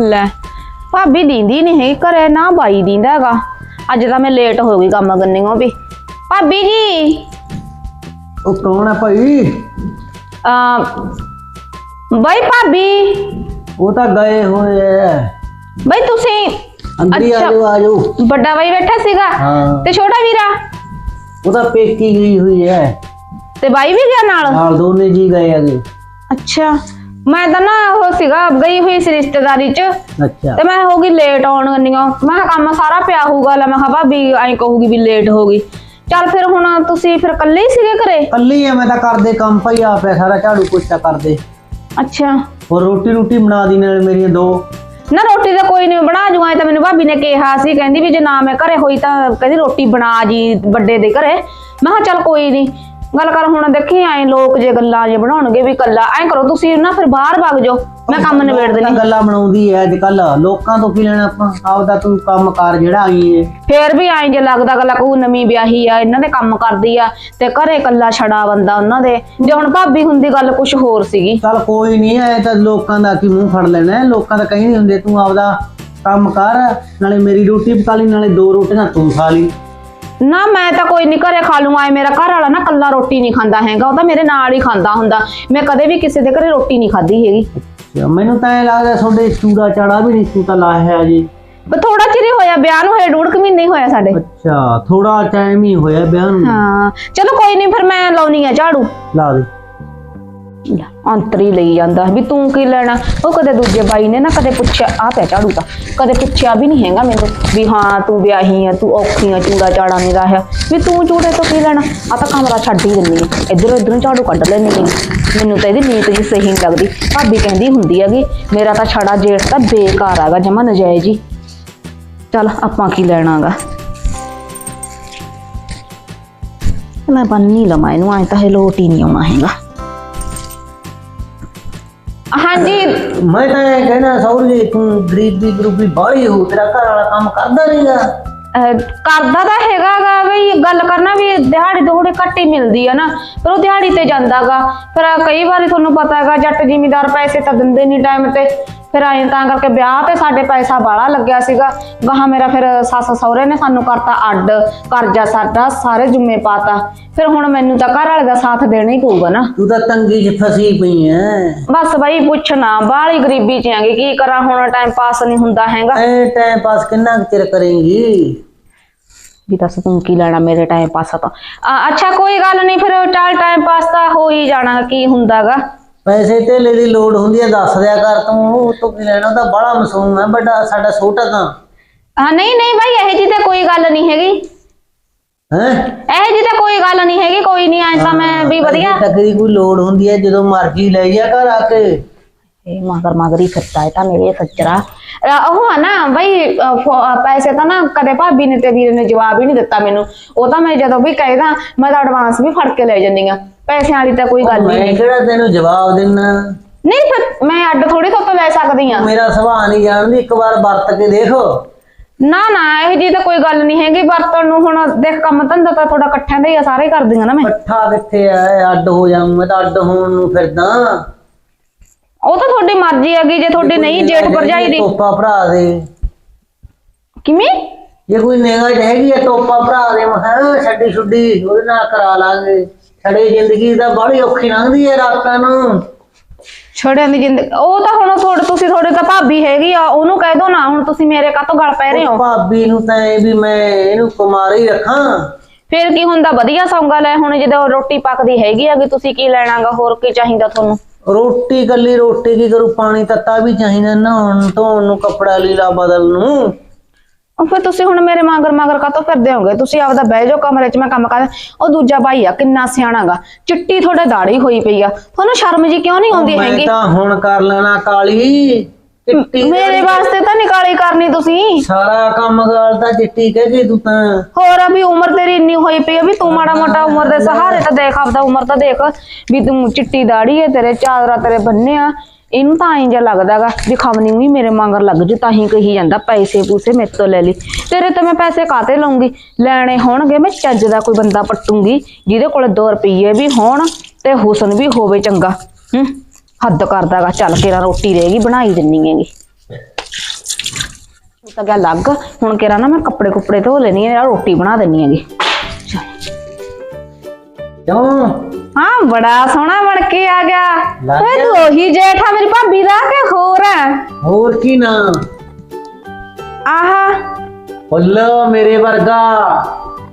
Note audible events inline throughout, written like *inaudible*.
ਲੈ ਭਾਬੀ ਦੀਂਦੀ ਨਹੀਂ ਹੈ ਘਰੇ ਨਾ ਬਾਈ ਦੀਂਦਾ ਹੈਗਾ। ਅੱਜ ਤਾਂ ਮੈਂ ਲੇਟ ਹੋ ਗਈ ਕੰਮ ਕਰਨੀਓ ਵੀ। ਭਾਬੀ ਜੀ! ਉਹ ਕੌਣ ਹੈ ਭਾਈ? ਆ ਬਾਈ ਭਾਬੀ! ਉਹ ਤਾਂ ਗਏ ਹੋਏ ਐ ਬਾਈ ਤੁਸੀਂ ਅੰਦਰ ਹੀ ਆ ਅੱਛਾ। ਜਾਓ ਆ ਜਾਓ। ਵੱਡਾ ਬਾਈ ਬੈਠਾ ਸੀਗਾ ਹਾਂ। ਤੇ ਛੋਟਾ ਵੀਰਾ? ਉਹ ਤਾਂ ਪੇਕੀ ਗਈ ਹੋਈ ਐ ਤੇ ਬਾਈ ਵੀ ਗਿਆ ਨਾਲ? ਨਾਲ ਦੋਨੇ ਜੀ ਗਏ ਹੈਗੇ। ਅੱਛਾ। ਮੈਂ ਤਾਂ ਨਾ ਉਹ ਸੀਗਾ ਗਈ ਹੋਈ ਸੀ ਰਿਸ਼ਤੇਦਾਰੀ ਚ। ਅੱਛਾ। ਤੇ ਮੈਂ ਹੋ ਗਈ ਲੇਟ ਆਉਣ ਗੰਨੀਓ। ਮੈਂ ਕਿਹਾ ਕੰਮ ਸਾਰਾ ਪਿਆ ਹੋਊਗਾ ਲੈ ਮੈਂ ਕਿਹਾ ਭਾਬੀ ਐਂ ਕਹੂਗੀ ਵੀ ਲੇਟ ਹੋ ਗਈ। ਚੱਲ ਫਿਰ ਹੁਣ ਤੁਸੀਂ ਫਿਰ ਇਕੱਲੇ ਹੀ ਸੀਗੇ ਘਰੇ? ਕੱਲੀ ਐ ਮੈਂ ਤਾਂ ਕਰਦੇ ਕੰਮ ਭਾਈ ਆਪ ਐ ਸਾਰਾ ਝਾੜੂ ਪੋਚਾ ਕਰਦੇ। ਅੱਛਾ। ਹੋਰ ਰੋਟੀ ਰੋਟੀ ਬਣਾ ਦੀ ਨਾਲ ਮੇਰੀਆਂ ਦੋ। ਨਾ ਰੋਟੀ ਤਾਂ ਕੋਈ ਨਹੀਂ ਬਣਾ ਜੂਗਾ ਇਹ ਤਾਂ ਮੈਨੂੰ ਭਾਬੀ ਨੇ ਕਿਹਾ ਸੀ ਕਹਿੰਦੀ ਵੀ ਜੇ ਨਾ ਮੈਂ ਘਰੇ ਹੋਈ ਤਾਂ ਕਹਿੰਦੀ ਰੋਟੀ ਬਣਾ ਜੀ ਵੱਡੇ ਦੇ ਘਰੇ। ਮੈਂ ਕਿਹਾ ਚੱਲ ਕੋਈ ਨਹੀਂ ਗੱਲ ਕਰ ਹੁਣ ਦੇਖੀ ਐ ਲੋਕ ਜੇ ਗੱਲਾਂ ਜੇ ਬਣਾਉਣਗੇ ਵੀ ਕੱਲਾ ਐਂ ਕਰੋ ਤੁਸੀਂ ਨਾ ਫਿਰ ਬਾਹਰ ਵਗ ਜਾਓ ਮੈਂ ਕੰਮ ਨਿਬੇੜ ਦੇਣੀ ਗੱਲਾਂ ਬਣਾਉਂਦੀ ਐ ਅੱਜ ਕੱਲ ਲੋਕਾਂ ਤੋਂ ਕੀ ਲੈਣਾ ਆਪਾਂ? ਆਪਦਾ ਤੂੰ ਕੰਮ ਕਾਰ ਜਿਹੜਾ ਆਈ ਏ। ਫੇਰ ਵੀ ਐਂ ਜੇ ਲੱਗਦਾ ਗੱਲਾਂ ਕੋ ਨਵੀਂ ਵਿਆਹੀ ਆ ਇਹਨਾਂ ਦੇ ਕੰਮ ਕਰਦੀ ਆ ਤੇ ਘਰੇ ਕੱਲਾ ਛੜਾ ਬੰਦਾ ਉਹਨਾਂ ਦੇ। ਜੇ ਹੁਣ ਭਾਬੀ ਹੁੰਦੀ ਗੱਲ ਕੁਝ ਹੋਰ ਸੀਗੀ। ਚੱਲ ਕੋਈ ਨਹੀਂ ਐ ਤਾਂ ਲੋਕਾਂ ਦਾ ਕੀ ਮੂੰਹ ਫੜ ਲੈਣਾ ਲੋਕਾਂ ਦਾ ਕਹੀ ਨਹੀਂ ਹੁੰਦੇ ਤੂੰ ਆਪਦਾ ਕੰਮ ਕਰ ਨਾਲੇ ਮੇਰੀ ਰੋਟੀ ਪਕਾ ਲਈ ਨਾਲੇ ਦੋ ਰੋਟੀਆਂ ਤੂੰ ਖਾ ਲਈ। ਨਾ ਮੈਂ ਤਾਂ ਕੋਈ ਨਹੀਂ ਘਰੇ ਖਾ ਲੂੰਗਾ ਐ ਮੇਰਾ ਘਰ ਵਾਲਾ ਨਾ ਕੱਲਾ ਰੋਟੀ ਨਹੀਂ ਖਾਂਦਾ ਹੈਗਾ ਉਹ ਤਾਂ ਮੇਰੇ ਨਾਲ ਹੀ ਖਾਂਦਾ ਹੁੰਦਾ। ਮੈਂ ਕਦੇ ਵੀ ਕਿਸੇ ਦੇ ਘਰੇ ਰੋਟੀ ਨਹੀਂ ਖਾਧੀ ਹੈਗੀ। ਅੱਛਾ, ਮੈਨੂੰ ਤਾਂ ਇਹ ਲੱਗਦਾ ਤੁਹਾਡੇ ਚੂੜਾ ਚਾੜਾ ਵੀ ਨਹੀਂ ਤਾਂ ਲਾਇਆ ਜੀ। ਪਰ ਥੋੜਾ ਚਿਰ ਹੀ ਹੋਇਆ ਵਿਆਹ ਨੂੰ ਹੋਇਆ ਡੂਢ ਕੁ ਮਹੀਨੇ ਹੀ ਹੋਇਆ ਸਾਡੇ। ਅੱਛਾ ਥੋੜਾ ਟਾਈਮ ਹੀ ਹੋਇਆ ਵਿਆਹ ਨੂੰ। ਹਾਂ ਚਲੋ ਕੋਈ ਨਹੀਂ ਫਿਰ ਮੈਂ ਲਾਉਣੀ ਆ ਝਾੜੂ। ਲਾ ਦੇ। ਅੰਤਰੀ ਲਈ ਜਾਂਦਾ ਵੀ ਤੂੰ ਕੀ ਲੈਣਾ? ਉਹ ਕਦੇ ਦੂਜੇ ਬਾਈ ਨੇ ਨਾ ਕਦੇ ਪੁੱਛਿਆ ਆ ਪਿਆ ਝਾੜੂ ਤਾਂ। ਕਦੇ ਪੁੱਛਿਆ ਵੀ ਨਹੀਂ ਹੈਗਾ ਮੈਨੂੰ ਵੀ ਹਾਂ, ਤੂੰ ਵਿਆਹੀ ਆ, ਤੂੰ ਔਖੀ ਆ ਚੂੜਾ ਚਾੜਾ ਨਹੀਂ ਰਾਹਿਆ। ਵੀ ਤੂੰ ਚੂੜੇ ਤੋਂ ਕੀ ਲੈਣਾ? ਆ ਤਾਂ ਕਮਰਾ ਛੱਡ ਹੀ ਦਿੰਦੀ ਆ। ਇਧਰੋਂ ਇਧਰੋਂ ਝਾੜੂ ਕੱਢ ਲੈਣੀ ਆ। ਮੈਨੂੰ ਤਾਂ ਇਹਦੀ ਨੀਤ ਜੀ ਸਹੀ ਨਹੀਂ ਲੱਗਦੀ। ਭਾਬੀ ਕਹਿੰਦੀ ਹੁੰਦੀ ਹੈਗੀ, ਮੇਰਾ ਤਾਂ ਛੜਾ ਜੇਠ ਤਾਂ ਬੇਕਾਰ ਹੈਗਾ, ਜਮਾ ਨਜਾਇਜ਼ ਹੀ। ਚੱਲ, ਆਪਾਂ ਕੀ ਲੈਣਾਗਾ? ਮੈਂ ਬੰਨੀ ਲਵਾਂ ਇਹਨੂੰ, ਐ ਤਾਂ ਇਹ ਲੋਟ ਹੀ ਨਹੀਂ ਆਉਣਾ ਹੈਗਾ। ਹਾਂਜੀ। ਮੈਂ ਤਾਂ ਇਹ ਕਹਿਣਾ ਸੌਰੀ ਤੂੰ ਗਰੀਬੀ ਗਰੂਬੀ ਬਾਹਲੀ ਹੋ ਤੇਰਾ ਘਰ ਵਾਲਾ ਕੰਮ ਕਰਦਾ ਨਹੀਂਗਾ। ਅਹ ਕਰਦਾ ਤਾਂ ਹੈਗਾਗਾ ਬਈ ਗੱਲ ਕਰਨਾ ਵੀ ਦਿਹਾੜੀ ਥੋੜੀ ਘੱਟ ਹੀ ਮਿਲਦੀ ਆ ਨਾ ਪਰ ਉਹ ਦਿਹਾੜੀ ਤੇ ਜਾਂਦਾਗਾ। ਫਿਰ ਕਈ ਵਾਰੀ ਤੁਹਾਨੂੰ ਪਤਾ ਹੈਗਾ ਜੱਟ ਜ਼ਿਮੀਦਾਰ ਪੈਸੇ ਤਾਂ ਦਿੰਦੇ ਨਹੀਂ ਟਾਈਮ ਤੇ। ਫਿਰ ਐਂ ਤਾਂ ਕਰਕੇ ਵਿਆਹ ਤੇ ਸਾਡੇ ਪੈਸਾ ਬਾਹਲਾ ਲੱਗਿਆ ਸੀਗਾ। ਗਾਹਾਂ ਮੇਰਾ ਫਿਰ ਸੱਸ ਸਹੁਰੇ ਨੇ ਸਾਨੂੰ ਕਰਤਾ ਅੱਡ ਕਰਜ਼ਾ ਸਾਡਾ ਸਾਰੇ ਜੁੰਮੇ ਪਾਤਾ। ਫਿਰ ਹੁਣ ਮੈਨੂੰ ਤਾਂ ਘਰ ਵਾਲੇ ਦਾ ਸਾਥ ਦੇਣਾ ਹੀ ਪਊਗਾ ਨਾ। ਤੂੰ ਤਾਂ ਤੰਗੀ 'ਚ ਫਸੀ ਪਈ ਐ। ਬਸ ਬਈ ਪੁੱਛਣਾ ਬਾਹਲੀ ਗਰੀਬੀ ਚ ਆਂਗੇ ਕੀ ਕਰਾਂ ਹੁਣ ਟਾਈਮ ਪਾਸ ਨਹੀਂ ਹੁੰਦਾ ਹੈਗਾ। ਐ ਟਾਈਮ ਪਾਸ ਕਿੰਨਾ ਕੁ ਚਿਰ ਕਰੇਂਗੀ? ਵੀ ਦੱਸ ਤੂੰ ਕੀ ਲੈਣਾ ਮੇਰੇ ਟਾਈਮ ਪਾਸ ਤਾਂ। ਅੱਛਾ ਕੋਈ ਗੱਲ ਨਹੀਂ ਫਿਰ ਟਾਲ ਟਾਈਮ ਪਾਸ ਤਾਂ ਹੋ ਹੀ ਜਾਣਾ ਕੀ ਹੁੰਦਾਗਾ। ਪੈਸੇ ਧੇਲੇ ਦੀ ਲੋੜ ਹੁੰਦੀ ਹੈ ਦੱਸ ਦਿਆ ਕਰ ਤੂੰ ਤੋਂ ਕੀ ਲੈਣਾ ਉਹਦਾ ਬੜਾ ਮਾਸੂਮ ਹੈ ਵੱਡਾ ਸਾਡਾ ਛੋਟਾ ਤਾਂ। ਹਾਂ ਨਹੀਂ ਨਹੀਂ ਭਾਈ ਇਹ ਜੀ ਤਾਂ ਕੋਈ ਗੱਲ ਨਹੀਂ ਹੈਗੀ। ਹੈ? ਇਹ ਜੀ ਤਾਂ ਕੋਈ ਗੱਲ ਨਹੀਂ ਹੈਗੀ ਕੋਈ ਨਹੀਂ ਐ ਤਾਂ ਮੈਂ ਵੀ ਵਧੀਆ। ਤਕਰੀ ਕੋਈ ਲੋੜ ਹੁੰਦੀ ਹੈ ਜਦੋਂ ਮਰਜ਼ੀ ਲੈ ਜਾ ਘਰ ਆ ਕੇ। ਇਹ ਮਗਰ ਮਗਰੀ ਫਿਰਦਾ ਹੈ ਤਾਂ ਮੇਰੇ ਸੱਚਰਾ ਉਹ ਆ ਨਾ ਬਈ ਫੋ- ਪੈਸੇ ਤਾਂ ਨਾ ਕਦੇ ਭਾਬੀ ਨੇ ਤੇ ਵੀਰ ਨੇ ਜਵਾਬ ਹੀ ਨਹੀਂ ਦਿੱਤਾ ਮੈਨੂੰ। ਉਹ ਤਾਂ ਮੈਂ ਜਦੋਂ ਵੀ ਕਹਿਦਾ ਮੈਂ ਤਾਂ ਐਡਵਾਂਸ ਵੀ ਫੜ ਕੇ ਲੈ ਜਾਂਦੀ ਆ ਪੈਸਿਆਂ ਵਾਲੀ ਤਾਂ ਕੋਈ ਗੱਲ ਮੈਂ ਨਹੀਂ। ਕਿਹੜਾ ਤੈਨੂੰ ਜਵਾਬ ਦੇਣਾ ਨਹੀਂ ਫਿਰ ਮੈਂ ਅੱਡ ਥੋੜੀ ਤੋਂ ਲੈ ਸਕਦੀ ਆ ਮੇਰਾ ਸੁਭਾਅ ਨਹੀਂ ਜਾਣਦੀ ਇੱਕ ਵਾਰ ਵਰਤ ਕੇ ਦੇਖੋ। ਨਾ ਨਾ ਇਹ ਜੀ ਤਾਂ ਕੋਈ ਗੱਲ ਨਹੀਂ ਹੈਗੀ। ਵਰਤਣ ਨੂੰ ਹੁਣ ਦੇਖ ਕੰਮ ਧੰਦਾ ਤਾਂ ਥੋੜਾ ਇਕੱਠਿਆਂ ਦਾ ਹੀ ਆ ਸਾਰੇ ਹੀ ਕਰਦੀਆਂ ਨਾ ਮੈਂ। ਪੱਠਾ ਕਿੱਥੇ ਆ? ਅੱਡ ਹੋ ਜਾ ਮੈਂ ਤਾਂ ਅੱਡ ਹੋਣ ਨੂੰ ਫਿਰਦਾ। ਉਹ ਤਾਂ ਤੁਹਾਡੀ ਮਰਜ਼ੀ ਹੈਗੀ ਜੇ ਤੁਹਾਡੀ ਨਹੀਂ ਜੇਠ ਭਰਜਾਈ ਦੀ। ਤੋਪਾ ਭਰਾ ਦੇ। ਕਿਵੇਂ? ਜੇ ਕੋਈ ਨਿਗਾਹ ਹੈਗੀ ਆ ਤੋਪਾ ਭਰਾ ਦੇ ਮੈਂ ਕਿਹਾ ਛੱਡੀ ਛੁੱਡੀ ਉਹਦੇ ਨਾਲ ਕਰਾ ਲਾਂਗੇ। ਛੜੇ ਜ਼ਿੰਦਗੀ ਤਾਂ ਬੜੀ ਔਖੀ ਲੰਘਦੀ ਹੈ ਰਾਤਾਂ ਨੂੰ। ਛੜਿਆਂ ਦੀ ਜ਼ਿੰਦਗੀ ਉਹ ਤਾਂ ਹੁਣ ਤੁਹਾਡੇ ਤੁਸੀਂ ਤੁਹਾਡੇ ਤਾਂ ਭਾਬੀ ਹੈਗੀ ਆ ਉਹਨੂੰ ਕਹਿ ਦੋ ਨਾ ਹੁਣ ਤੁਸੀਂ ਮੇਰੇ ਕਾਹਤੋਂ ਗਲ ਪੈ ਰਹੇ ਹੋ? ਭਾਬੀ ਨੂੰ ਤਾਂ ਇਹ ਵੀ ਮੈਂ ਇਹਨੂੰ ਕੁਮਾਰ ਹੀ ਰੱਖਾਂ। ਫਿਰ ਕੀ ਹੁੰਦਾ ਵਧੀਆ ਸੌਂਗਾ ਲੈ ਹੁਣ ਜਦੋਂ ਰੋਟੀ ਪੱਕਦੀ ਹੈਗੀ ਆ ਕਿ ਤੁਸੀਂ ਕੀ ਲੈਣਾਗਾ ਹੋਰ ਕੀ ਚਾਹੀਦਾ ਤੁਹਾਨੂੰ? ਰੋਟੀ ਕੱਲੀ ਰੋਟੀ ਕੀ ਕਰੂ ਪਾਣੀ ਤੱਤਾ ਵੀ ਚਾਹੀਦਾ ਨਹਾਉਣ ਧੋਣ ਨੂੰ ਕੱਪੜਾ ਲੀਲਾ ਬਦਲ ਨੂੰ। ਉਹ ਫਿਰ ਤੁਸੀਂ ਹੁਣ ਮੇਰੇ ਮਗਰ ਮਗਰ ਕਾਹਤੋਂ ਫਿਰਦੇ ਹੋਗੇ ਤੁਸੀਂ ਆਪਦਾ ਬਹਿ ਜਾਓ ਕਮਰੇ 'ਚ ਮੈਂ ਕੰਮ ਕਰਦਾ ਉਹ ਦੂਜਾ ਭਾਈ ਆ ਕਿੰਨਾ ਸਿਆਣਾਗਾ ਚਿੱਟੀ ਤੁਹਾਡੇ ਦਾੜੀ ਹੋਈ ਪਈ ਆ। ਤੁਹਾਨੂੰ ਸ਼ਰਮ ਜੀ ਕਿਉਂ ਨਹੀਂ ਆਉਂਦੀ ਮੈਂ ਹੈਗੀ? ਤਾਂ ਹੁਣ ਕਰ ਲੈਣਾ ਕਾਲੀ। ਚਿੱਟੀ ਮੇਰੇ ਵਾਸਤੇ ਤਾਂ ਨਿਕਾਲੀ ਕਰਨੀ ਤੁਸੀਂ। ਸਾਰਾ ਕੰਮ ਗਾਲਦਾ ਚਿੱਟੀ ਕਹਿ ਕੇ ਤੂੰ ਤਾਂ। ਹੋਰ ਆ ਵੀ ਉਮਰ ਤੇਰੀ ਇੰਨੀ ਹੋਈ ਪਈ ਆ ਵੀ ਤੂੰ ਮਾੜਾ ਮੋਟਾ ਉਮਰ ਦੇ ਸਹਾਰੇ ਤਾਂ ਦੇਖ ਆਪਦਾ ਉਮਰ ਤਾਂ ਦੇਖ। ਵੀ ਤੂੰ ਚਿੱਟੀ ਦਾੜੀ ਹੈ ਤੇਰੇ ਚਾਦਰਾ ਤੇਰੇ ਬੰਨੇ ਆ। ਇਹਨੂੰ ਤਾਂ ਐਂ ਜਿਹਾ ਲੱਗਦਾਗਾ ਵੀ ਖਵਨੀ ਵੀ ਮੇਰੇ ਮੰਗਰ ਲੱਗ ਜੂ, ਤਾਂ ਹੀ ਕਹੀ ਜਾਂਦਾ ਪੈਸੇ ਪੂਸੇ ਮੇਰੇ ਤੋਂ ਲੈ ਲਈ। ਤੇਰੇ ਤੋਂ ਮੈਂ ਪੈਸੇ ਕਾਤੇ ਲਵਾਂਗੀ ਲੈਣੇ ਹੋਣਗੇ, ਮੈਂ ਚੱਜ ਦਾ ਕੋਈ ਬੰਦਾ ਪੱਟੂੰਗੀ, ਜਿਹਦੇ ਕੋਲ 2 ਰੁਪਏ ਵੀ ਹੋਣ ਤੇ ਹੁਸਨ ਵੀ ਹੋਵੇ ਚੰਗਾ। ਹੂੰ, ਹੱਦ ਕਰਦਾਗਾ, ਚੱਲ ਕੇ ਰੋਟੀ ਰਹੇਗੀ ਬਣਾਈ ਦਿੰਨੀ ਹੈਗੀ। ਤਾਂ ਗਿਆ ਲੱਗ, ਹੁਣ ਕਿਹੜਾ ਨਾ ਮੈਂ ਕੱਪੜੇ ਕੁੱਪੜੇ ਧੋ ਲੈਣੀ ਆ ਰੋਟੀ ਬਣਾ ਦੇਣੀ ਹੈਗੀ। ਕਿਉਂ? ਹਾਂ ਬੜਾ ਸੋਹਣਾ ਬਣ ਕੇ ਆ ਗਿਆ ਲੱਗ ਓਏ ਗਿਆ? ਤੂੰ ਉਹੀ ਜੇਠਾ ਮੇਰੀ ਭਾਬੀ ਦਾ ਕਿ ਹੋਰ ਹੈ ਹੋਰ ਕੀ ਨਾ ਆਹਾ ਫੁੱਲ ਮੇਰੇ ਵਰਗਾ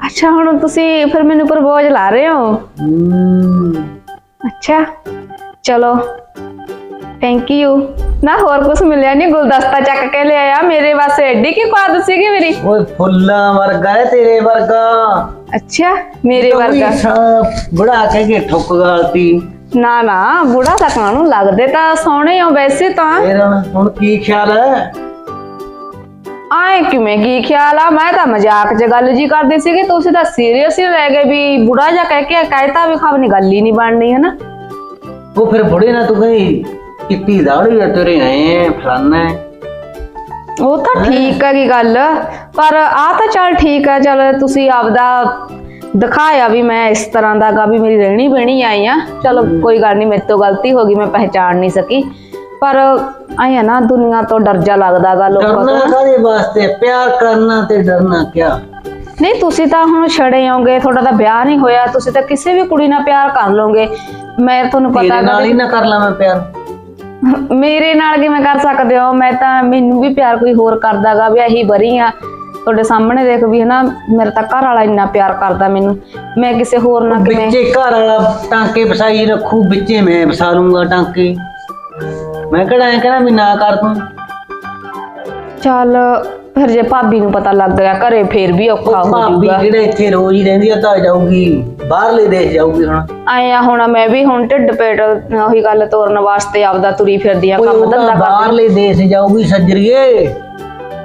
ਅੱਛਾ ਹੁਣ ਤੁਸੀਂ ਫਿਰ ਮੈਨੂੰ ਪ੍ਰਪੋਜ਼ ਲਾ ਰਹੇ ਹੋ ਹਮ, ਅੱਛਾ ਚਲੋ ਥੈਂਕ ਯੂ ਨਾ ਹੋਰ ਕੁਝ ਮਿਲਿਆ ਨਹੀਂ ਗੁਲਦਸਤਾ ਚੱਕ ਕੇ ਲਿਆਇਆ ਮੇਰੇ ਵਾਸਤੇ। ਐਡੀ ਕੀ ਬਾਤ ਸੀਗੀ ਮੇਰੀ? ਓਏ ਫੁੱਲਾਂ ਵਰਗਾ ਹੈ ਤੇਰੇ ਵਰਗਾ। ਅੱਛਾ ਮੇਰੇ ਵਰਗਾ। ਬੜਾ ਕੇ ਕੇ ਠੁੱਕ ਗਾਲਤੀ। ਨਾ ਨਾ ਬੁੜਾ ਤਾਂ ਕਾਹਨੂੰ ਲੱਗਦੇ? ਤਾਂ ਸੋਹਣੇ ਹੋ ਵੈਸੇ ਤਾਂ। ਫੇਰ ਹੁਣ ਕੀ ਖਿਆਲ ਹੈ? ਆਏ ਕਿਵੇਂ ਕੀ ਖਿਆਲ ਆ? ਮੈਂ ਤਾਂ ਮਜ਼ਾਕ 'ਚ ਗੱਲ ਜੀ ਕਰਦੀ ਸੀਗੀ। ਤੁਸੀਂ ਤਾਂ ਸੀਰੀਅਸ ਹੀ ਲੈ ਗਏ ਵੀ ਬੁੜਾ ਜਾ ਕਹਿ ਕੇ ਕਹਿਤਾ ਵੀ ਖਬਰ ਗੱਲ ਹੀ ਨਹੀਂ ਬਣਨੀ ਹੈ ਨਾ ਉਹ ਫਿਰ ਬੁੜੇ ਨਾ ਤੂੰ ਕਹੀ। ਕਿੱਤੀ ਦਾੜੀ ਆ ਤੇਰੇ ਐ ਫਲਾਨਾ। ਉਹ ਤਾਂ ਠੀਕ ਹੈਗੀ ਗੱਲ ਪਰ ਆ ਤਾਂ ਚੱਲ ਠੀਕ ਹੈ ਚੱਲ ਤੁਸੀਂ ਆਪਦਾ ਦਿਖਾਇਆ ਵੀ ਮੈਂ ਇਸ ਤਰ੍ਹਾਂ ਦਾ ਗਾ ਵੀ ਮੇਰੀ ਰਹਿਣੀ ਬਹਿਣੀ ਆਈ ਆ। ਚਲੋ ਕੋਈ ਗੱਲ ਨਹੀਂ ਮੇਰੇ ਤੋਂ ਗਲਤੀ ਹੋ ਗਈ ਮੈਂ ਪਹਿਚਾਣ ਨਹੀਂ ਸਕੀ। ਪਰ ਆਈ ਆ ਨਾ ਦੁਨੀਆ ਤੋਂ ਡਰ ਜਾ ਲੱਗਦਾ ਗਾ ਲੋਕਾਂ ਤੋਂ ਡਰਨਾ ਕਾਹਦੇ ਵਾਸਤੇ? ਪਿਆਰ ਕਰਨਾ ਤੇ ਡਰਨਾ ਕਿਆ? ਨਹੀਂ ਤੁਸੀਂ ਤਾਂ ਹੁਣ ਛੜੇ ਆਉਂਗੇ ਤੁਹਾਡਾ ਤਾਂ ਵਿਆਹ ਨਹੀਂ ਹੋਇਆ ਤੁਸੀਂ ਤਾਂ ਕਿਸੇ ਵੀ ਕੁੜੀ ਨਾਲ ਪਿਆਰ ਕਰ ਲਓਗੇ। ਮੈਂ ਤੁਹਾਨੂੰ ਪਤਾ ਤੇਰੇ ਨਾਲ ਹੀ ਨਾ ਕਰ ਲਾਂ ਮੈਂ ਪਿਆਰ। ਮੇਰੇ ਨਾਲ ਕਿਵੇਂ ਕਰ ਸਕਦੇ ਹੋ? ਮੈਂ ਤਾਂ ਮੈਨੂੰ ਵੀ ਪਿਆਰ ਕੋਈ ਹੋਰ ਕਰਦਾਗਾ ਵੀ ਇਹੀ ਬਰੀ ਆ। ਤੁਹਾਡੇ ਸਾਹਮਣੇ ਦੇਖ ਵੀ ਹਨਾ ਮੇਰਾ ਤਾਂ ਘਰ ਵਾਲਾ ਇੰਨਾ ਪਿਆਰ ਕਰਦਾ ਮੈਨੂੰ। ਮੈਂ ਕਿਸੇ ਹੋਰ ਨਾਲ ਕਿਵੇਂ ਵਿੱਚੇ ਘਰ ਵਾਲਾ ਟਾਂਕੇ ਫਸਾਈ ਰੱਖੂ ਵਿੱਚੇ ਮੈਂ ਫਸਾ ਲੂੰਗਾ ਟਾਂਕੇ। ਮੈਂ ਕਿਹੜਾ ਐ ਕਹਿਣਾ ਵੀ ਨਾ ਕਰ ਤੂੰ। ਚੱਲ ਫਿਰ ਜੇ ਭਾਬੀ ਨੂੰ ਪਤਾ ਲੱਗ ਗਿਆ ਘਰੇ ਫੇਰ ਵੀ ਔਖਾ ਹੋ ਭਾਬੀ ਜਾਊਗਾ ਜਿਹੜਾ ਇੱਥੇ ਰੋਜ਼ ਹੀ ਰਹਿੰਦੀ ਆ ਤਾਂ ਜਾਊਗੀ ਬਾਹਰਲੇ ਦੇਸ਼ ਜਾਊਗੀ ਹੁਣ। ਆਇਆ ਹੁਣ ਮੈਂ ਵੀ ਹੁਣ ਢਿੱਡ ਪੇਟ ਉਹੀ ਗੱਲ ਤੋਰਨ ਵਾਸਤੇ ਆਪਦਾ ਤੁਰੀ ਫਿਰਦੀ ਆ ਕੋਈ ਕੰਮ ਧੰਦਾ ਤਾਂ ਕਰ ਬਾਹਰਲੇ ਦੇਸ਼ ਜਾਊਗੀ ਸੱਜਰੀਏ।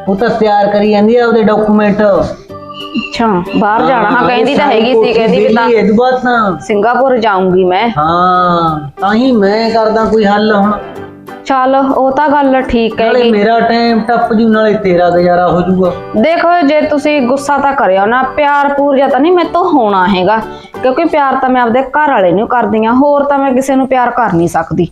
ਉਹ ਤਾਂ ਤਿਆਰ ਕਰੀ ਜਾਂਦੀ ਆ ਉਹਦੇ ਡਾਕੂਮੈਂਟ ਅੱਛਾ ਬਾਹਰ ਜਾਣਾ ਹਾਂ ਕਹਿੰਦੀ ਤਾਂ ਹੈਗੀ ਸੀ ਕਹਿੰਦੀ ਵੀ ਤਾਂ ਇਹ ਬਾਤ ਤਾਂ। ਸਿੰਗਾਪੁਰ ਜਾਊਂਗੀ ਮੈਂ। ਹਾਂ ਤਾਂ ਹੀ ਮੈਂ ਕਰਦਾ ਕੋਈ ਹੱਲ ਹੁਣ। ਚੱਲ ਉਹ ਤਾਂ ਗੱਲ ਠੀਕ ਨਾਲੇ ਹੈਗੀ ਮੇਰਾ ਟਾਈਮ ਟੱਪ ਜੂ ਨਾਲੇ ਤੇਰਾ ਗੁਜ਼ਾਰਾ ਹੋ ਜਾਊਗਾ ਦੇਖੋ ਜੇ ਤੁਸੀਂ ਗੁੱਸਾ ਤਾਂ ਕਰਿਓ ਨਾ ਪਿਆਰ ਪੂਰ ਜਾਂ ਤਾਂ ਨਹੀਂ ਮੇਰੇ ਤੋਂ ਹੋਣਾ ਹੈਗਾ। ਕਿਉਂਕਿ ਪਿਆਰ ਤਾਂ ਮੈਂ ਆਪਦੇ ਘਰ ਵਾਲੇ ਨੂੰ ਕਰਦੀ ਆ ਹੋਰ ਤਾਂ ਮੈਂ ਕਿਸੇ ਨੂੰ ਪਿਆਰ ਕਰ ਨਹੀਂ ਸਕਦੀ।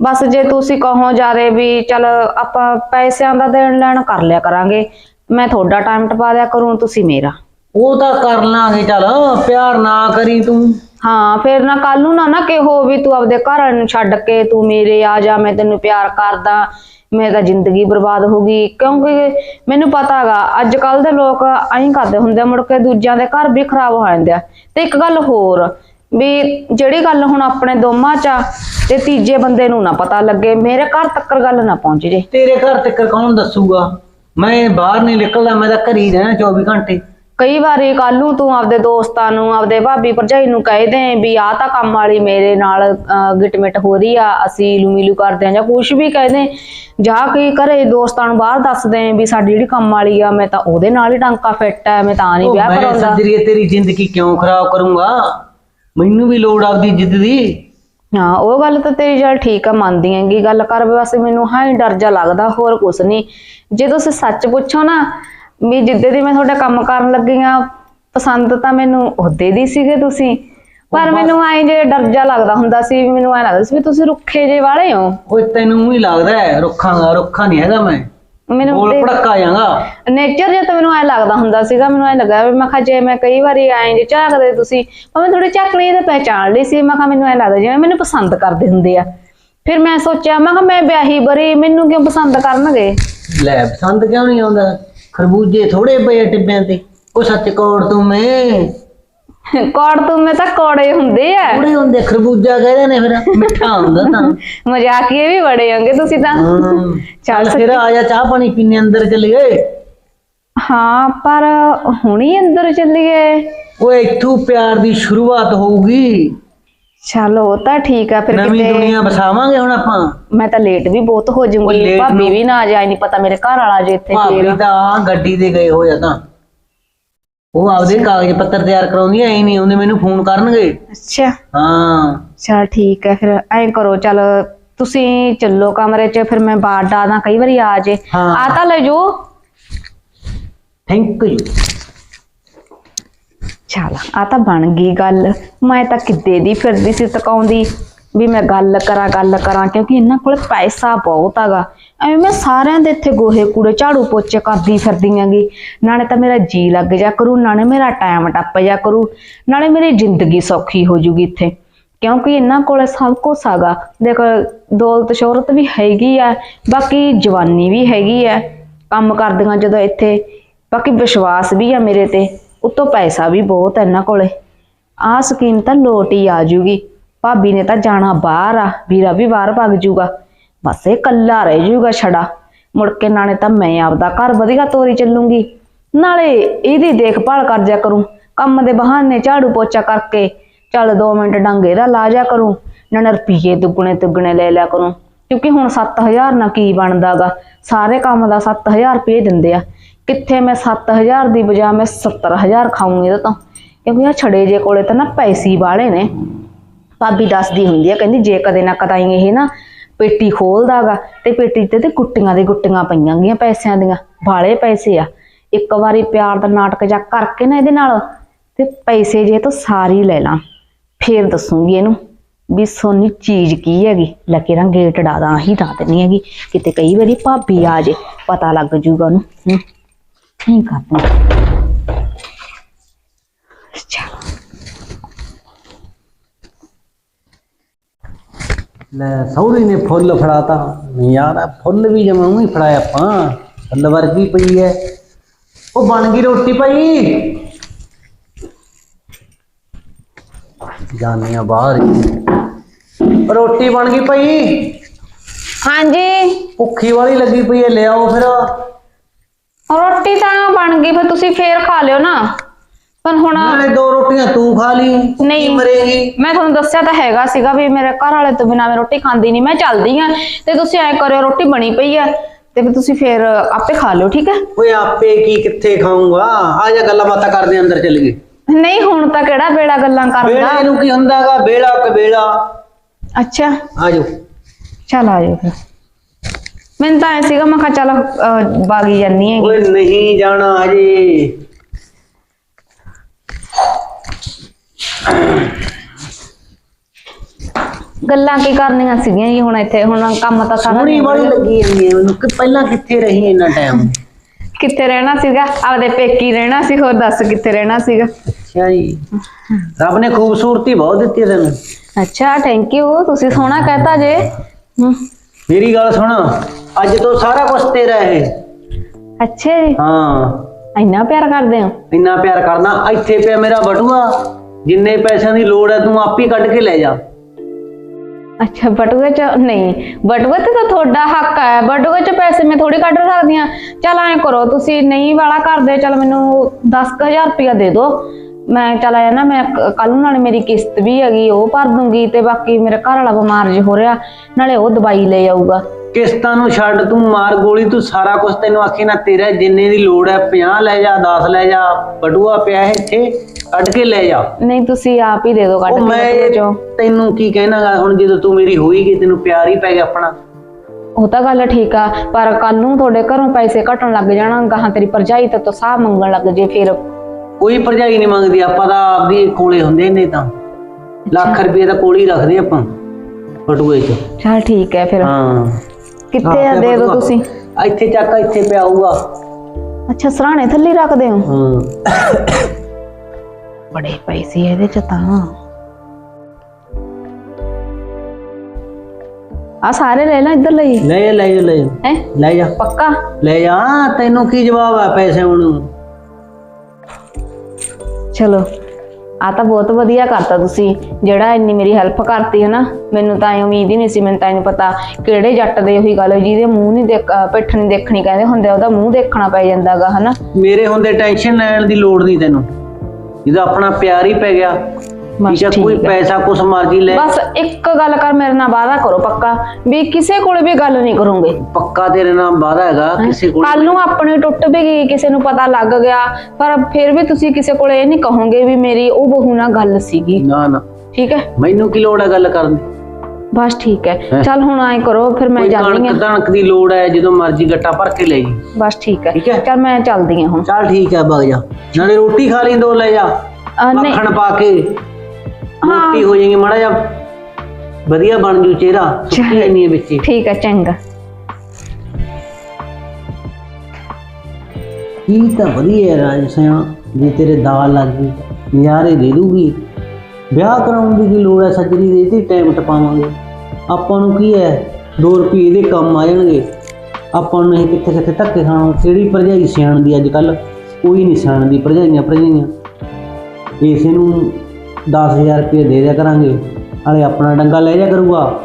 ਬਸ ਜੇ ਤੁਸੀਂ ਕਹੋ ਜਾਰੇ ਵੀ ਚਲ ਆਪਾਂ ਪੈਸਿਆਂ ਦਾ ਦੇਣ ਲੈਣ ਕਰ ਲਿਆ ਕਰਾਂਗੇ ਮੈਂ ਤੁਹਾਡਾ ਟਾਈਮ ਟਪਾ ਦਿਆ ਕਰੂੰ ਤੁਸੀਂ ਮੇਰਾ। ਉਹ ਤਾਂ ਕਰ ਲਾਂਗੇ ਚੱਲ। ਪਿਆਰ ਨਾ ਕਰੀ ਤੂੰ। ਹਾਂ ਫਿਰ ਨਾ ਕੱਲ ਨੂੰ ਨਾ ਨਾ ਕਿਹੋ ਵੀ ਤੂੰ ਆਪਦੇ ਘਰਾਂ ਨੂੰ ਛੱਡ ਕੇ ਤੂੰ ਮੇਰੇ ਆ ਜਾ ਮੈਂ ਤੈਨੂੰ ਪਿਆਰ ਕਰਦਾ ਮੈਂ ਤਾਂ ਜ਼ਿੰਦਗੀ ਬਰਬਾਦ ਹੋ ਗਈ। ਕਿਉਂਕਿ ਮੈਨੂੰ ਪਤਾ ਹੈਗਾ ਅੱਜ ਕੱਲ ਦੇ ਲੋਕ ਐਂ ਕਰਦੇ ਹੁੰਦੇ ਆ, ਮੁੜ ਕੇ ਦੂਜਿਆਂ ਦੇ ਘਰ ਵੀ ਖਰਾਬ ਹੋ ਜਾਂਦੇ ਆ। ਤੇ ਇੱਕ ਗੱਲ ਹੋਰ ਵੀ ਜਿਹੜੀ ਗੱਲ ਹੁਣ ਆਪਣੇ ਦੋਵਾਂ ਚ ਆ ਤੇ ਤੀਜੇ ਬੰਦੇ ਨੂੰ ਨਾ ਪਤਾ ਲੱਗੇ ਮੇਰੇ ਘਰ ਤੱਕ ਗੱਲ ਨਾ ਪਹੁੰਚ ਜੇ। ਤੇਰੇ ਘਰ ਤੱਕ ਕੌਣ ਦੱਸੂਗਾ? ਮੈਂ ਬਾਹਰ ਨਹੀਂ ਨਿਕਲਦਾ ਮੈਂ ਤਾਂ ਘਰ ਹੀ ਰਹਿਣਾ 24 ਘੰਟੇ। ਕਈ ਵਾਰੀ ਕੱਲ ਨੂੰ ਤੂੰ ਆਪਦੇ ਦੋਸਤਾਂ ਨੂੰ ਆਪਦੇ ਭਾਬੀ ਭਰਜਾਈ ਨੂੰ ਕਹਿ ਦੇ ਵੀ ਆਹ ਤਾਂ ਕੰਮ ਵਾਲੀ ਮੇਰੇ ਨਾਲ ਗਿਟਮਿਟ ਹੋ ਰਹੀ ਆ ਅਸੀਂ ਇਲੂ ਮਿਲੂ ਕਰਦੇ ਆ ਜਾਂ ਕੁਝ ਵੀ ਕਹਿ ਦੇ। ਜਾਂ ਕੀ ਘਰੇ ਦੋਸਤਾਂ ਨੂੰ ਬਾਹਰ ਦੱਸ ਦੇ ਵੀ ਸਾਡੀ ਜਿਹੜੀ ਕੰਮ ਵਾਲੀ ਆ ਮੈਂ ਤਾਂ ਉਹਦੇ ਨਾਲ ਹੀ ਟਾਂਕਾ ਫਿੱਟ ਆ ਮੈਂ ਤਾਂ ਨਹੀਂ ਵਿਆਹ ਮੈਂ ਕਰਾਉਂਦਾ। ਸੱਜਰੀਏ ਤੇਰੀ ਜ਼ਿੰਦਗੀ ਕਿਉਂ ਖਰਾਬ ਕਰੂੰਗਾ? ਮੈਨੂੰ ਵੀ ਲੋੜ ਆਪਦੀ ਜਿੱਦ ਦੀ। ਹਾਂ ਉਹ ਗੱਲ ਤਾਂ ਤੇਰੀ ਚੱਲ ਠੀਕ ਆ ਮੰਨਦੀ ਹੈਗੀ ਗੱਲ ਕਰ ਬਸ ਮੈਨੂੰ ਹਾਂ ਹੀ ਡਰ ਜਾ ਲੱਗਦਾ ਹੋਰ ਕੁਛ ਨਹੀਂ। ਜੇ ਤੁਸੀਂ ਸੱਚ ਪੁੱਛੋ ਨਾ ਵੀ ਜਿੱਦੇ ਦੀ ਮੈਂ ਤੁਹਾਡਾ ਕੰਮ ਕਰਨ ਲੱਗੀ ਆ ਪਸੰਦ ਤਾਂ ਮੈਨੂੰ ਉਹਦੇ ਦੀ ਸੀਗੇ ਤੁਸੀਂ। ਪਰ ਮੈਨੂੰ ਐਂ ਜੇ ਡਰ ਜਾ ਲੱਗਦਾ ਹੁੰਦਾ ਸੀ ਵੀ ਮੈਨੂੰ ਐਂ ਲੱਗਦਾ ਸੀ ਵੀ ਤੁਸੀਂ ਰੁੱਖੇ ਜੇ ਵਾਲੇ ਹੋ। ਓਏ ਤੈਨੂੰ ਹੀ ਲੱਗਦਾ ਹੈ ਰੁੱਖਾਂ ਦਾ ਰੁੱਖਾ ਨਹੀਂ ਹੈਗਾ ਮੈਂ। ਮੈਨੂੰ ਬੋਲ ਭੜਕਾ ਜਾਂਗਾ। ਨੇਚਰ ਜੇ ਤਾਂ ਮੈਨੂੰ ਐਂ ਲੱਗਦਾ ਹੁੰਦਾ ਸੀਗਾ ਮੈਨੂੰ ਐਂ ਲੱਗਾ ਵੀ ਮੈਂ ਕਿਹਾ ਜੇ ਮੈਂ ਕਈ ਵਾਰੀ ਐਂ ਜੇ ਝਾਕਦੇ ਤੁਸੀਂ ਭਾਵੇਂ ਥੋੜੀ ਝਾਕਣੀ ਤੇ ਪਹਿਚਾਣ ਲਈ ਸੀ ਮੈਂ ਕਿਹਾ ਮੈਨੂੰ ਐਂ ਲੱਗਦਾ ਜਿਵੇਂ ਮੈਨੂੰ ਪਸੰਦ ਕਰਦੇ ਹੁੰਦੇ ਆ। ਫਿਰ ਮੈਂ ਸੋਚਿਆ ਮੈਂ ਕਿਹਾ ਮੈਂ ਵਿਆਹੀ ਬਰੀ ਮੈਨੂੰ ਕਿਉਂ ਪਸੰਦ ਕਰਨਗੇ? ਲੈ ਪਸੰਦ ਕਿਉਂ ਨਹੀਂ ਆਉਂਦਾ? ਖਰਬੂਜੇ ਥੋੜੇ ਪਏ ਟਿੱਬਿਆਂ ਤੇ। ਉਹ ਸੱਚ ਕੋੜ ਤੂੰ ਮੈਂ ਕੌੜ ਤੂੰ ਮੈਂ ਤਾਂ ਕੌੜੇ ਹੁੰਦੇ ਆ। ਥੋੜੇ ਹੁੰਦੇ ਖਰਬੂਜਾ ਕਹਿੰਦੇ ਨੇ ਫਿਰ। ਮਿੱਠਾ ਹੁੰਦਾ ਤਾਂ। *laughs* ਮਜ਼ਾਕੀਏ ਵੀ ਬੜੇ ਹੋਗੇ ਤੁਸੀਂ ਤਾਂ। ਹਮ, ਚੱਲ ਚੱਲ ਫਿਰ ਆ ਜਾ ਚਾਹ ਪਾਣੀ ਪੀਣੇ ਅੰਦਰ ਚਲੀਏ। ਹਾਂ ਪਰ ਹੁਣੀ ਅੰਦਰ ਚੱਲੀਏ। ਓਏ ਇੱਥੋਂ ਪਿਆਰ ਦੀ ਸ਼ੁਰੂਆਤ ਹੋਊਗੀ। ਚਲੋ ਉਹ ਤਾਂ ਠੀਕ ਆ ਫਿਰ ਨਵੀਂ ਕਿਤੇ ਦੁਨੀਆ ਵਸਾਵਾਂਗੇ ਹੁਣ ਆਪਾਂ। ਮੈਂ ਤਾਂ ਲੇਟ ਵੀ ਬਹੁਤ ਹੋ ਉਹ ਜਾਊਂਗੀ late ਭਾਬੀ ਨੂੰ- ਵੀ ਨਾ ਜਾਏ ਨਹੀਂ ਪਤਾ ਮੇਰੇ ਘਰ ਵਾਲਾ ਜੇ ਇੱਥੇ ਭਾਬੀ ਫੇਰ ਤਾਂ ਗੱਡੀ ਤੇ ਗਏ ਹੋਇਆ ਤਾਂ। ਉਹ ਆਪਦੇ ਕਾਗਜ਼ ਪੱਤਰ ਤਿਆਰ ਕਰਾਉਂਦੀ ਐ ਨਹੀਂ ਉਹਨੇ ਮੈਨੂੰ ਫੋਨ ਕਰਨਗੇ। ਅੱਛਾ। ਹਾਂ। ਚਲ ਠੀਕ ਹੈ ਫਿਰ ਐਂ ਕਰੋ ਚਲ ਤੁਸੀਂ ਚੱਲੋ ਕਮਰੇ 'ਚ ਫਿਰ ਮੈਂ ਬਾਹਰ ਡਾਦਾ ਕਈ ਵਾਰੀ ਆ ਜੇ। ਹਾਂ। ਆ ਤਾਂ ਲੈ ਜੋ ਥੈਂਕ ਯੂ ਚੱਲ, ਆ ਤਾਂ ਬਣ ਗਈ ਗੱਲ। ਮੈਂ ਤਾਂ ਕਿੱਦੇ ਦੀ ਫਿਰਦੀ ਸੀ ਤਕਾਉਂਦੀ। ਵੀ ਮੈਂ ਗੱਲ ਕਰਾਂ ਗੱਲ ਕਰਾਂ, ਕਿਉਂਕਿ ਇਹਨਾਂ ਕੋਲ ਪੈਸਾ ਬਹੁਤ ਹੈਗਾ। ਐਵੇਂ ਮੈਂ ਸਾਰਿਆਂ ਦੇ ਇੱਥੇ ਗੋਹੇ, ਕੂੜੇ, ਝਾੜੂ ਪੋਚੇ ਕਰਦੀ ਫਿਰਦੀ ਆਂਗੀ ਨਾਲੇ ਤਾਂ ਮੇਰਾ ਜੀ ਲੱਗ ਜਾ ਕਰੂ, ਨਾਲੇ ਮੇਰਾ ਟਾਈਮ ਟੱਪ ਜਾ ਕਰੂ, ਨਾਲੇ ਮੇਰੀ ਜ਼ਿੰਦਗੀ ਸੌਖੀ ਹੋ ਜੂਗੀ ਇੱਥੇ। ਕਿਉਂਕਿ ਇਹਨਾਂ ਕੋਲ ਸਭ ਕੁਝ ਹੈਗਾ। ਦੇਖੋ, ਦੌਲਤ ਸ਼ੋਹਰਤ ਵੀ ਹੈਗੀ ਆ, ਬਾਕੀ ਜਵਾਨੀ ਵੀ ਹੈਗੀ ਆ। ਕੰਮ ਕਰਦੀਆਂ ਜਦੋਂ ਇੱਥੇ, ਬਾਕੀ ਵਿਸ਼ਵਾਸ ਵੀ ਆ ਮੇਰੇ ਤੇ। ਉਤੋਂ ਪੈਸਾ ਵੀ ਬਹੁਤ ਹੈ ਇਹਨਾਂ ਕੋਲੇ। ਆਹ ਸਕੀਮ ਤਾਂ ਲੋਟ ਹੀ ਆ ਜੂਗੀ। ਭਾਬੀ ਨੇ ਤਾਂ ਜਾਣਾ ਬਾਹਰ ਆ, ਵੀਰਾ ਵੀ ਬਾਹਰ ਭੱਗ ਜੂਗਾ। ਬਸ ਇਹ ਕੱਲਾ ਰਹਿ ਜੂਗਾ ਛੜਾ। ਮੁੜ ਕੇ ਨਾਲੇ ਤਾਂ ਮੈਂ ਆਪਦਾ ਘਰ ਵਧੀਆ ਤੋਰੀ ਚੱਲੂੰਗੀ। ਨਾਲੇ ਇਹਦੀ ਦੇਖਭਾਲ ਕਰ ਜਾ ਕਰੂੰ। ਕੰਮ ਦੇ ਬਹਾਨੇ ਝਾੜੂ ਪੋਚਾ ਕਰਕੇ ਚੱਲ 2 ਮਿੰਟ ਡੰਗੇ ਦਾ ਲਾ ਜਾ ਕਰੂੰ। ਨਾਲੇ ਰੁਪਈਏ ਦੁੱਗਣੇ ਦੁੱਗਣੇ ਲੈ ਲਿਆ ਕਰੂੰ। ਕਿਉਂਕਿ ਹੁਣ 7000 ਨਾਲ ਕੀ ਬਣਦਾਗਾ? ਸਾਰੇ ਕੰਮ ਦਾ 7000 ਰੁਪਏ ਦਿੰਦੇ ਆ। ਕਿੱਥੇ ਮੈਂ 7000 ਦੀ ਬਜਾ ਮੈਂ 70000 ਖਾਊਂਗੀ ਇਹਦੇ ਤੋਂ। ਕਿਉਂਕਿ ਆ ਛੜੇ ਜੇ ਕੋਲੇ ਤਾਂ ਨਾ ਪੈਸੇ ਵਾਲੇ ਨੇ। ਭਾਬੀ ਦੱਸਦੀ ਹੁੰਦੀ ਆ, ਕਹਿੰਦੀ ਜੇ ਕਦੇ ਨਾ ਕਦਾਈ ਇਹ ਨਾ ਪੇਟੀ ਖੋਲਦਾਗਾ ਤੇ ਪੇਟੀ ਤੇ ਤੇ ਗੁੱਟੀਆਂ ਦੇ ਗੁੱਟੀਆਂ ਪਈਆਂ ਗੀਆਂ ਪੈਸਿਆਂ ਦੀਆਂ ਬਾਲੇ ਪੈਸੇ ਆ। ਇੱਕ ਵਾਰੀ ਪਿਆਰ ਦਾ ਨਾਟਕ ਜਾ ਕਰਕੇ ਨਾ ਇਹਦੇ ਨਾਲ ਤੇ ਪੈਸੇ ਜੇ ਤੋਂ ਸਾਰੀ ਲੈ ਲਾਂ। ਫੇਰ ਦੱਸੂਗੀ ਇਹਨੂੰ ਵੀ ਸੋਨੀ ਚੀਜ਼ ਕੀ ਹੈਗੀ? ਲੱਗੇ ਰਾਂ ਗੇਟ ਡਾਦਾ ਹੀ ਡਾ ਦੇਣੀ ਹੈਗੀ। ਕਿਤੇ ਕਈ ਵਾਰੀ ਭਾਬੀ ਆ ਜੇ, ਪਤਾ ਲੱਗ ਜੂਗਾ ਉਹਨੂੰ ਹੂੰ ਨਹੀਂ ਕਰਦਾ ਚਲ ਲੈ ਸੌਰੀ ਨੇ ਫੁੱਲ ਫੜਾਤਾ ਯਾਰ ਆਹ ਫੁੱਲ ਵੀ ਜਮਾਂ ਹੀ ਫੜਾਇਆ ਆਪਾਂ ਫੁੱਲ ਵਰਗੀ ਪਈ ਐ ਉਹ ਬਣ ਗਈ ਰੋਟੀ ਭਾਈ ਜਾਨੇ ਆ ਬਾਹਰ ਹੀ। ਰੋਟੀ ਬਣ ਗਈ ਭਾਈ ਹਾਂਜੀ ਭੁੱਖੀ ਵਾਲੀ ਲੱਗੀ ਪਈ ਐ ਲਿਆਓ ਫਿਰ ਰੋਟੀ ਤਾਂ ਬਣ ਗਈ ਫਿਰ ਤੁਸੀਂ ਫੇਰ ਖਾ ਲਿਓ ਨਾ। ਪਰ ਹੁਣ ਨਾਲੇ ਦੋ ਰੋਟੀਆਂ ਤੂੰ ਖਾ ਲਈ ਨਹੀਂ। ਕੀ ਮਰੇਗੀ? ਮੈਂ ਤੁਹਾਨੂੰ ਦੱਸਿਆ ਤਾਂ ਹੈਗਾ ਸੀਗਾ ਵੀ ਮੇਰੇ ਘਰ ਵਾਲੇ ਤੋਂ ਬਿਨਾ ਮੈਂ ਰੋਟੀ ਖਾਂਦੀ ਨਹੀਂ ਮੈਂ ਚੱਲਦੀ ਆ ਤੇ ਤੁਸੀਂ ਐ ਕਰਿਓ ਰੋਟੀ ਬਣੀ ਪਈ ਆ ਤੇ ਫਿਰ ਤੁਸੀਂ ਫੇਰ ਆਪੇ ਖਾ ਲਿਓ ਠੀਕ ਹੈ? ਓਏ ਆਪੇ ਕੀ ਕਿੱਥੇ ਖਾਊਂਗਾ? ਆ ਜਾ ਗੱਲਾਂ ਬਾਤਾਂ ਕਰਦੇ ਅੰਦਰ ਚੱਲ ਗਏ। ਨਹੀਂ ਹੁਣ ਤਾਂ ਕਿਹੜਾ ਵੇੜਾ ਗੱਲਾਂ ਕਰਦਾ ਬੇੜਾ ਨੂੰ ਕੀ ਹੁੰਦਾਗਾ? ਬੇੜਾ ਕਬੇੜਾ ਅੱਛਾ। ਆ ਜਾਓ। ਚੱਲ ਆ ਜਾਓ ਫਿਰ। ਮੈਨੂੰ ਤਾਂ ਐ ਸੀਗਾ ਮੈਂ ਕਿਹਾ ਚੱਲ ਅਹ, ਬਾਗੀ ਜਾਨੀ ਹੈਗੀ। ਓਏ ਨਹੀਂ ਜਾਣਾ ਅਜੇ ਗੱਲਾਂ ਕੀ ਕਰਨੀਆਂ ਸੀਗੀਆਂ ਜੀ ਹੁਣ ਇੱਥੇ? ਹੁਣ ਕੰਮ ਤਾਂ ਸਾਰਾ ਸੋਹਣੀ ਵਾਲੀ ਲੱਗੀ ਜਾਂਦੀ ਹੈ ਮੈਨੂੰ ਕਿ ਪਹਿਲਾਂ ਕਿੱਥੇ ਰਹੀ ਇੰਨਾ ਟਾਈਮ ਕਿੱਥੇ ਰਹਿਣਾ ਸੀਗਾ? ਆਪਦੇ ਪੇਕੀ ਰਹਿਣਾ ਸੀ ਹੋਰ ਦੱਸ ਕਿੱਥੇ ਰਹਿਣਾ ਸੀਗਾ? ਅੱਛਾ ਜੀ। ਰੱਬ ਨੇ ਖੂਬਸੂਰਤੀ ਬਹੁਤ ਦਿੱਤੀ ਹੈ ਤੈਨੂੰ। ਅੱਛਾ ਥੈਂਕ ਯੂ ਤੁਸੀਂ ਸੋਹਣਾ ਕਹਤਾ ਜੇ। ਹਮ, ਮੇਰੀ ਗੱਲ ਸੁਣ ਅੱਜ ਤੋਂ ਸਾਰਾ ਕੁਝ ਤੇਰਾ ਹੈ ਅੱਛਾ ਜੀ। ਹਾਂ। ਇੰਨਾ ਪਿਆਰ ਕਰਦੇ ਹੋ? ਇੰਨਾ ਪਿਆਰ ਕਰਨਾ ਇੱਥੇ ਪਿਆ ਮੇਰਾ ਬਟੂਆ। ਜਿੰਨੇ ਪੈਸਿਆਂ ਦੀ ਲੋੜ ਹੈ ਤੂੰ ਆਪ ਹੀ ਕੱਢ ਕੇ ਲੈ ਜਾ। ਅੱਛਾ ਬਟੂਏ ਚ ਨਹੀਂ। ਬਟੂਏ ਤੇ ਤਾਂ ਤੁਹਾਡਾ ਹੱਕ ਹੈ। ਬਟੂਏ ਚ ਪੈਸੇ ਮੈਂ ਥੋੜੀ ਕੱਢ ਸਕਦੀ ਆ ਚਲ ਐਂ ਕਰੋ ਤੁਸੀਂ ਨਹੀਂ ਵਾਲਾ ਕਰਦੇ ਚਲ ਮੈਨੂੰ 10000 ਰੁਪਇਆ ਦੇ ਦਿਓ। ਮੈਂ ਚਲ ਨਾ ਮੈਂ ਕੱਲ ਨੂੰ ਨਾਲੇ ਮੇਰੀ ਕਿਸ਼ਤ ਵੀ ਹੈਗੀ ਉਹ ਭਰ ਦੂੰਗੀ ਤੇ ਬਾਕੀ ਮੇਰੇ ਘਰ ਵਾਲਾ ਬਿਮਾਰ ਜਿਹਾ ਹੋ ਰਿਹਾ ਨਾਲੇ ਉਹ ਦਵਾਈ ਲੈ ਜਾਊਗਾ ਕਿਸ਼ਤਾਂ ਨੂੰ ਛੱਡ ਤੂੰ ਮਾਰ ਗੋਲੀ ਤੂੰ ਸਾਰਾ ਕੁਝ ਤੈਨੂੰ ਆਖੀ ਨਾ ਤੇਰਾ ਜਿੰਨੇ ਦੀ ਲੋੜ ਹੈ 50 ਲੈ ਜਾ 10 ਲੈ ਜਾ ਬਟੂਆ ਪਿਆ ਹੈ ਇੱਥੇ ਕੱਢ ਕੇ ਲੈ ਜਾ। ਨਹੀਂ ਤੁਸੀਂ ਆਪ ਹੀ ਦੇ ਦਿਓ ਕੱਢ ਉਹ ਕੇ ਮੈਂ ਚੋਂ। ਤੈਨੂੰ ਕੀ ਕਹਿਣਾਗਾ ਹੁਣ ਜਦੋਂ ਤੂੰ ਮੇਰੀ ਹੋਈਗੀ ਤੈਨੂੰ ਪਿਆਰ ਹੀ ਪੈ ਗਿਆ ਆਪਣਾ। ਉਹ ਤਾਂ ਗੱਲ ਠੀਕ ਆ ਪਰ ਕੱਲ ਨੂੰ ਤੁਹਾਡੇ ਘਰੋਂ ਪੈਸੇ ਘਟਣ ਲੱਗ ਜਾਣਾ ਗਾਹਾਂ ਤੇਰੀ ਪਰਜਾਈ ਤੇ ਤੋਂ ਸਾਹ ਮੰਗਣ ਲੱਗ ਜੇ ਫਿਰ। ਕੋਈ ਭਰਜਾਈ ਨਹੀਂ ਮੰਗਦੀ ਆਪਾਂ ਤਾਂ ਆਪਦੀ ਕੋਲੇ ਹੁੰਦੇ ਨੇ ਤਾਂ। ਲੱਖ ਰੁਪਏ ਦਾ ਕੋਲ ਹੀ ਰੱਖਦੇ ਆਪਾਂ ਬਟੂਏ 'ਚ। ਚਲ ਠੀਕ ਹੈ ਫਿਰ। ਹਾਂ। ਕਿੱਥੇ ਆ ਦੇ ਬਟੂਆ। ਤੁਸੀਂ? ਇੱਥੇ ਚੱਕ ਇੱਥੇ ਪਿਆ ਹੋਊਗਾ। ਅੱਛਾ ਸਰਾਣੇ ਥੱਲੇ ਰੱਖਦੇ ਹੋ? ਹਾਂ। ਬੜੇ ਪੈਸੇ ਇਹਦੇ ਚ ਤਾਂ। ਆ ਸਾਰੇ ਲੈ ਲੈ ਇੱਧਰ ਲਈ। ਲੈ ਲੈ ਲੈ। ਲੈ ਜਾ। ਪੱਕਾ? ਲੈ ਜਾ। ਤੈਨੂੰ ਕੀ ਜਵਾਬ ਆ ਪੈਸੇ ਹੁਣ? ਚਲੋ ਆ ਤਾਂ ਬਹੁਤ ਵਧੀਆ ਕਰਤਾ ਤੁਸੀਂ। ਜਿਹੜਾ ਇੰਨੀ ਮੇਰੀ ਹੈਲਪ ਕਰਤੀ ਹੈ ਨਾ, ਮੈਨੂੰ ਤਾਂ ਐਂ ਉਮੀਦ ਹੀ ਨਹੀਂ ਸੀ, ਮੈਨੂੰ ਤਾਂ ਇਹਨੂੰ ਪਤਾ ਕਿਹੜੇ ਜੱਟ ਦੇ ਉਹੀ ਗੱਲ ਜਿਹਦੇ ਮੂੰਹ ਨਹੀਂ ਦੇਖ ਪਿੱਠ ਨਹੀਂ ਦੇਖਣੀ ਕਹਿੰਦੇ ਹੁੰਦੇ ਉਹਦਾ ਮੂੰਹ ਦੇਖਣਾ ਪੈ ਜਾਂਦਾਗਾ, ਹਨਾ? ਮੇਰੇ ਹੁੰਦੇ ਟੈਨਸ਼ਨ ਲੈਣ ਦੀ ਲੋੜ ਨਹੀਂ ਤੈਨੂੰ। ਜਿਹਦਾ ਆਪਣਾ ਪਿਆਰ ਹੀ ਪੈ ਗਿਆ ਬਸ ਕੋਈ ਠੀਕ ਹੈ। ਪੈਸਾ ਕੁਛ ਮਰਜ਼ੀ ਲੈ। ਬਸ ਇੱਕ ਗੱਲ ਕਰ ਮੇਰੇ ਨਾਲ ਵਾਅਦਾ ਕਰੋ ਪੱਕਾ ਵੀ ਕਿਸੇ ਕੋਲ ਵੀ ਗੱਲ ਨਹੀਂ ਕਰੋਗੇ। ਪੱਕਾ ਤੇਰੇ ਨਾਲ ਵਾਦਾ ਹੈਗਾ ਕਿਸੇ ਕੋਲ ਕੱਲ ਨੂੰ ਆਪਣੀ ਟੁੱਟ ਵੀ ਗਈ ਕਿਸੇ ਨੂੰ ਪਤਾ ਲੱਗ ਗਿਆ ਪਰ ਫਿਰ ਵੀ ਤੁਸੀਂ ਕਿਸੇ ਕੋਲ ਇਹ ਨਹੀਂ ਕਹੋਗੇ ਵੀ ਮੇਰੀ ਉਹ ਬਹੂ ਨਾਲ ਗੱਲ ਸੀਗੀ। ਨਾ ਨਾ। ਠੀਕ ਹੈ? ਮੈਨੂੰ ਕੀ ਲੋੜ ਹੈ ਗੱਲ ਕਰਨ ਦੀ? ਬਸ ਠੀਕ ਹੈ। ਹੈਂ? ਚੱਲ ਹੁਣ ਐਂ ਕਰੋ ਫਿਰ ਮੈਂ ਕੋਈ ਜਾਂਦੀ ਕਣਕ ਹਾਂ। ਕਣਕ ਦੀ ਲੋੜ ਹੈ ਜਦੋਂ ਮਰਜ਼ੀ ਗੱਟਾ ਭਰ ਕੇ ਲੈ ਜੀ। ਬਸ ਠੀਕ ਹੈ। ਠੀਕ ਹੈ। ਚੱਲ ਮੈਂ ਚੱਲਦੀ ਹਾਂ ਹੁਣ। ਚੱਲ ਠੀਕ ਹੈ ਵਗ ਜਾ। ਨਾਲੇ ਰੋਟੀ ਖਾ ਲਈ ਦੋ ਲੈ ਜਾ। ਨਹੀਂ। ਮੱਖਣ ਪਾ ਕੇ। ਮੋਟੀ ਹੋ। ਜਾਏਗੀ ਮਾੜਾ ਜਿਹਾ ਵਧੀਆ ਬਣ ਜੂ ਚਿਹਰਾ ਸੁੱਕੀ ਚੱਲ। ਇੰਨੀ ਵਿੱਚ ਠੀਕ ਹੈ ਚੰਗਾ। ਕੀ ਤਾਂ ਵਧੀਆ ਹੈ ਰਾਜ ਸਿਆ ਜੇ ਤੇਰੇ ਦਾਲ ਲੱਗ ਗਈ ਨਜ਼ਾਰੇ ਦੇ ਦੂਗੀ। ਵਿਆਹ ਕਰਾਉਣ ਦੀ ਕੀ ਲੋੜ ਹੈ ਸੱਜਰੀ ਦੇ ਤੇ ਟਾਈਮ ਟਪਾਵਾਂਗੇ। ਆਪਾਂ ਨੂੰ ਕੀ ਹੈ 2 ਰੁਪਏ ਦੇ ਕੰਮ ਆ ਜਾਣਗੇ। ਆਪਾਂ ਨੂੰ ਇਹ ਕਿੱਥੇ ਕਿੱਥੇ ਧੱਕੇ ਖਾਣਾ ਜਿਹੜੀ ਭਰਜਾਈ ਸਿਆਣ ਦੀ ਅੱਜ ਕੱਲ ਕੋਈ ਨਹੀਂ ਸਿਆਣ ਦੀ ਭਰਜਾਈਆਂ ਭਰਜਾਈਆਂ। ਇਸੇ ਨੂੰ 10000 ਰੁਪਏ ਦੇ ਦਿਆ ਕਰਾਂਗੇ। ਨਾਲੇ ਆਪਣਾ ਡੰਗਾ ਲੈ ਜਾ ਕਰੂਗਾ।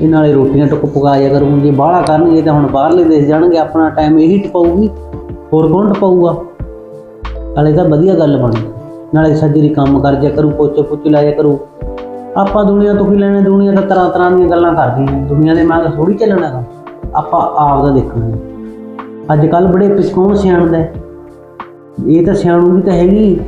ਇਹ ਨਾਲੇ ਰੋਟੀਆਂ ਟੁੱਕ ਪਕਾ ਜਾ ਕਰੂੰ। ਜੇ ਬਾਹਲਾ ਕਰਨਗੇ ਤਾਂ ਹੁਣ ਬਾਹਰਲੇ ਦੇਸ਼ ਜਾਣਗੇ। ਆਪਣਾ ਟਾਈਮ ਇਹੀ ਟਪਾਊਗੀ। ਹੋਰ ਕੌਣ ਟਪਾਊਗਾ? ਨਾਲੇ ਤਾਂ ਵਧੀਆ ਗੱਲ ਬਣੀ। ਨਾਲੇ ਸੱਜਰੀ ਕੰਮ ਕਰ ਜਾ ਕਰੂ, ਪੋਚੇ ਪੁੱਚੇ ਲਾਇਆ ਕਰੂ। ਆਪਾਂ ਦੁਨੀਆ ਤੋਂ ਕੀ ਲੈਣਾ? ਦੁਨੀਆ ਤਾਂ ਤਰ੍ਹਾਂ ਤਰ੍ਹਾਂ ਦੀਆਂ ਗੱਲਾਂ ਕਰਦੀ ਹੈ ਦੁਨੀਆ ਦੇ ਮੰਗ ਥੋੜੀ ਚੱਲਣਾ ਗਾ ਆਪਾਂ ਆਪ ਦਾ ਦੇਖਣਾ ਅੱਜ ਕੱਲ ਬੜੇ ਪਿਛਕੌਣ ਸਿਆਣਦਾ ਇਹ ਤਾਂ ਸਿਆਣੂ ਸਿਆਣੂਗੀ ਤਾਂ ਹੈਗੀ।